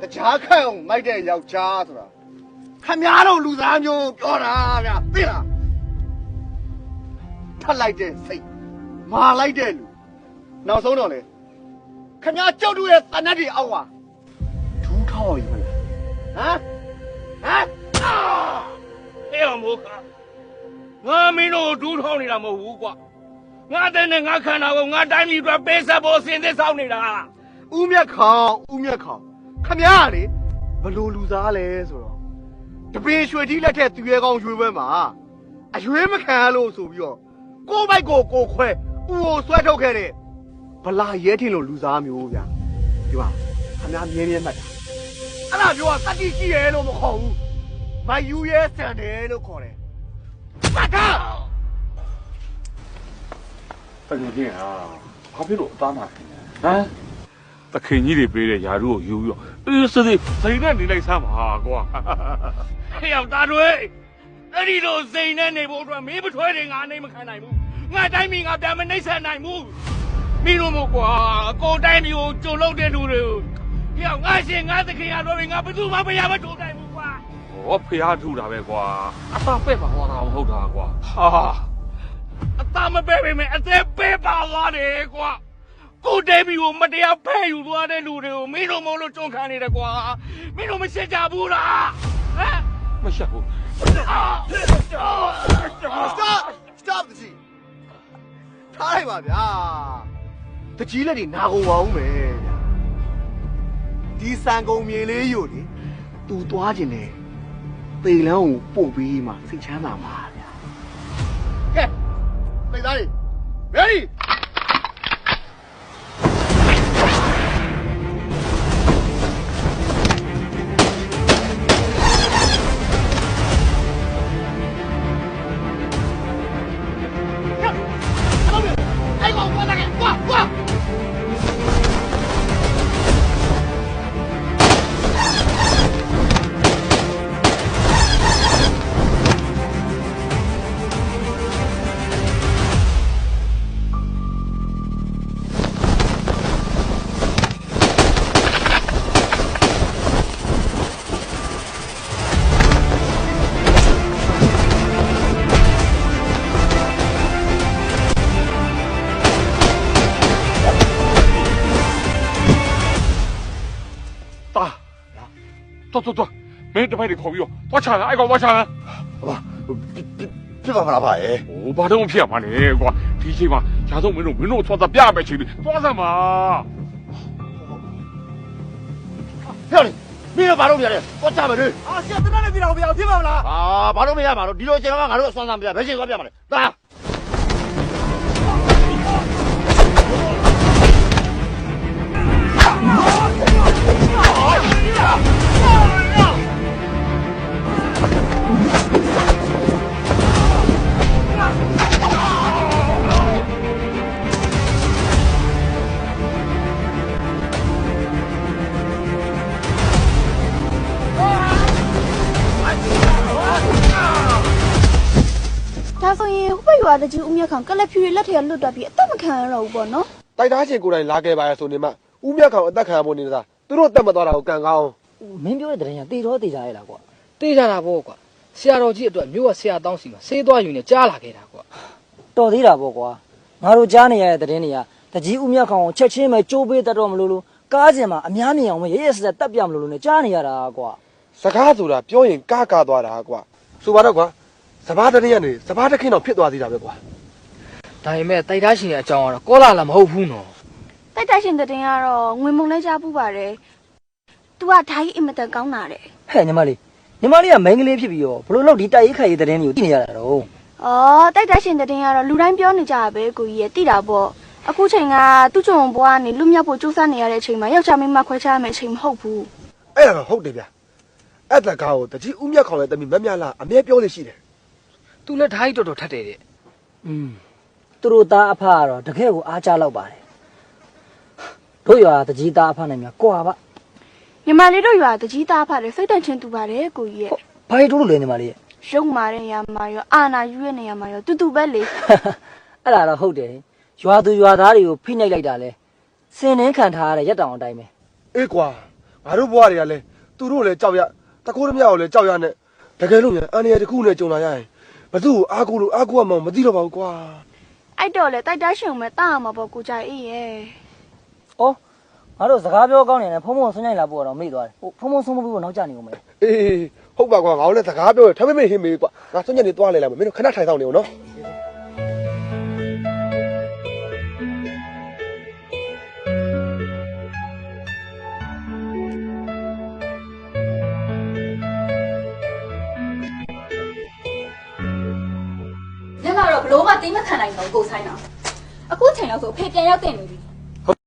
တကြားခန့်အောင်မိုက်တဲ့ယောက်ျားဆိုတာခမည်းတော်လူသားမျိုးပြောတာဗျာသိလားထက်လိုက်တဲ့စိတ်မာလိုက်တဲ့လူနောက်ဆုံးတော့လေခမည်းကြောက်တူရဲ့တနတ်တွေအောက်ပါဒူးထောက်ယူမလားဟမ်ဟမ်အာဟဲ့အောင်မို့ခါငါမင်းတို့ကိုဒူးထောင်းနေတာမဟုတ်ဘူးကွာငါတဲ့နဲ့ငါခန္ဓာကိုငါတိုင်းပြည်အတွက်ပေးဆက်ဖို့အစဉ်သစ်ဆောင်နေတာ ဦးမြတ်ခေါင်ဦးမြတ်ခေါင်ခမည်းကလေဘလို့လူသားလဲဆိုတော့တပင်ရွှေကြီးလက်ထက်သူရဲကောင်းရွှေပွဲမှာအရွေးမခံရလို့ဆိုပြီးတော့ကိုယ်ပိုက်ကိုကိုယ်ခွဲဦးကိုဆွဲထုတ်ခဲ့တဲ့ဗလာရဲထင်လို့လူသားမျိုးဗျာဒီပါခမည်းမြဲမြဲမှတ်တာအဲ့ဒါမျိုးကတတိရှိရဲလို့မခေါ်ဘူးမယူရဲစံတယ်လို့ခေါ်တယ်ပတ်တာတကယ်ကြီးဟာဘာဖြစ်လို့အသားနာခင်လဲဟမ် တခင်ကြီးတွေပေးတဲ့ယာတို့ကိုယူပြီးတော့အေးစသည်စိန်နဲ့နေလိုက်စမ်းပါကွာဟဲ့အောင်သားတွေအဲ့ဒီလိုစိန်နဲ့နေဖို့အတွက်မင်းမထွဲတွေငါနေမခံနိုင်ဘူးငါတိုင်းပြည်ငါပြန်မနှိမ့်ဆက်နိုင်ဘူးမင်းတို့မို့ကွာကိုယ်တိုင်းပြည်ကိုကြုံလို့တဲ့လူတွေကိုဟဲ့အောင်ငါရှင်ငါသခင်ရတော့ငါဘယ်သူမှမရမထုတ်နိုင်ဘူးကွာဟောဖျားထူတာပဲကွာအသားပဲ့ပါသွားတာမဟုတ်တာကွာဟာအသားမပဲပေမဲ့အသက်ပေးပါသွားတယ်ကွာ ကိုယ်တိုင်းပြည်ကိုမတရားဖဲ့ယူသွားတဲ့လူတွေကိုမင်းတို့မို့လို့ကြုံခံနေတယ်ကွာမင်းတို့မရှင်းကြဘူးလားဟမ်မရှက်ဘူး stop stop တကြီးထားလိုက်ပါဗျာတကြီးလက်တွေနာကုန်ပါဦးမယ်ဗျာဒီစံကုန်မြေလေးယူလေသူသွားခြင်းလေပေလန်းကိုပို့ပြီးမှစိတ်ချမ်းသာပါဗျာကဲပိတ်သားတွေ ready သွားသွားသွားမင်းတပိုက်တွေခေါ်ပြီးတော့သွားချလာအဲ့ကောင်သွားချလာဘာပြစ်ပါမလားဗျာဟိုဘာတော့မဖြစ်ရမှာလေကွာဒီချိန်မှာရာဆုံးမင်းတို့မင်းတို့သွားသွားပြပဲချိန်ပြီးသွားစမ်းပါဟဲ့မင်းကဘာလို့မရလဲသွားချမယ်လေအာဆရာတနာနဲ့ပြတာကိုမရအောင်ဖြစ်ပါမလားအာဘာလို့မရပါတော့ဒီလိုချိန်မှာငါတို့အဆွမ်းဆန်းပြဘယ်ချိန်သွားပြမလဲတာ ဒါဆိုရင်ဟိုဘက်ရွာတကြီးဦးမြတ်ခေါင်ကလက်ဖြူတွေလက်ထက်ကလွတ်သွားပြီးအသက်မခံရတော့ဘူးပေါ့နော်တိုက်သားရှင်ကိုယ်တိုင်လာခဲ့ပါရဆိုနေမှဦးမြတ်ကောင်အသက်ခံရဖို့နေတာသူတို့တက်မသွားတာကိုကံကောင်းမင်းပြောတဲ့တရင်ကတေတော့တေကြရဲ့လားကွာတေကြတာပေါ့ကွာဆရာတော်ကြီးအတွက်မြို့ကဆရာတောင်းစီမှာဆေးသွားယူနေကြားလာခဲ့တာကွာတော်သေးတာပေါ့ကွာငါတို့ကြားနေရတဲ့သတင်းတွေကတကြီးဦးမြတ်ခေါင်ကိုချက်ချင်းပဲကြိုးပေးတတ်တော့မလို့လို့ကားစင်မှာအများမြင်အောင်ပဲရရဆက်ဆက်တက်ပြမလို့လို့ ਨੇ ကြားနေရတာကွာစကားဆိုတာပြောရင်ကကသွားတာကွာဆိုပါတော့ကွာ စဘာတည်းကနေစဘာတခင်းတော့ဖြစ်သွားသေးတာပဲကွာဒါပေမဲ့တိုက်သားရှင်ရဲ့အကြောင်းကတော့ကောလာလာမဟုတ်ဘူးနော်တိုက်တိုက်ရှင်တဲ့တင်ကတော့ငွေမုံလဲကြားပူပါတယ် तू ကဓာကြီးအင်မတန်ကောင်းတာတဲ့ဟဲ့ညီမလေးညီမလေးကမိန်းကလေးဖြစ်ပြီးတော့ဘလို့လို့ဒီတိုက်ရိုက်ခိုက်ရေးသတင်းတွေကိုသိနေရတာတော့ဩတိုက်တိုက်ရှင်တဲ့တင်ကတော့လူတိုင်းပြောနေကြတာပဲကိုကြီးရဲ့တိတာပေါ့အခုချိန်ကသူ့ချုံဘွားကနေလွတ်မြောက်ဖို့စူးစမ်းနေရတဲ့အချိန်မှာယောက်ျားမိန်းမခွဲခြားရမယ့်အချိန်မဟုတ်ဘူးအဲ့ဒါကဟုတ်တယ်ဗျအဲ့တကားကိုတကြီးဦးမြတ်ကောင်ရဲ့တမီမက်မြလာအမြဲပြောနေရှိတယ် သူလည်းဓာတ်ကြီးတော်တော်ထက်တယ်တဲ့ อืมသူတို့သားအဖကတော့တကယ်ကိုအားကြလောက်ပါတယ်တို့ရွာတကြီးသားအဖနဲ့များကွာပါ ညီမလေးတို့ရွာတကြီးသားဖားတယ်စိတ်တန့်ချင်းတူပါတယ်ကိုကြီးရဲ့ ဘာလို့တို့လို့လဲညီမလေးရဲ့ ရုံမာတဲ့နေရာမှာရောအာနာယူရဲ့နေရာမှာရောတူတူပဲလေ အဲ့ဒါတော့ဟုတ်တယ်ရွာသူရွာသားတွေကိုဖိနှိပ်လိုက်တာလဲစင်နှင်းခံထားရတဲ့ရက်တောင်အတိုင်းပဲ အေးကွာ ငါတို့ဘွားတွေကလည်းသူတို့လည်းကြောက်ရတကိုးသမ ्या ကိုလည်းကြောက်ရနဲ့တကယ်လို့များအန်ရတစ်ခုနဲ့ကြုံလာရရင် ဘသူ့ကိုအားကိုးလို့အားကိုးရမှမသိတော့ပါဘူးကွာအဲ့တော့လေတိုက်သားရှင်ကိုမဲ့တားရမှာပေါ့ကိုကြိုက်အေးရဲ့။အော်ငါတို့စကားပြောကောင်းနေတယ်ဖုံဖုံဆွမ်းညိုင်လာပို့တော့မေ့သွားတယ်။ဟိုဖုံဖုံဆုံးမပြီးတော့နောက်ကျနေဦးမယ်အေးဟုတ်ပါကွာငါတို့လည်းစကားပြောရင်ထမမေ့ဟင်းမေးကွာငါစွန့်ညက်နေသွားလေလိုက်မယ်မင်းတို့ခဏထိုင်ဆောင်နေအောင်နော်ည ဘလို့မှတိမခံနိုင်တော့ကိုဆိုင်တော့အခုချိန်တော့ဆိုအဖေပြန်ရောက်တင်နေပြီ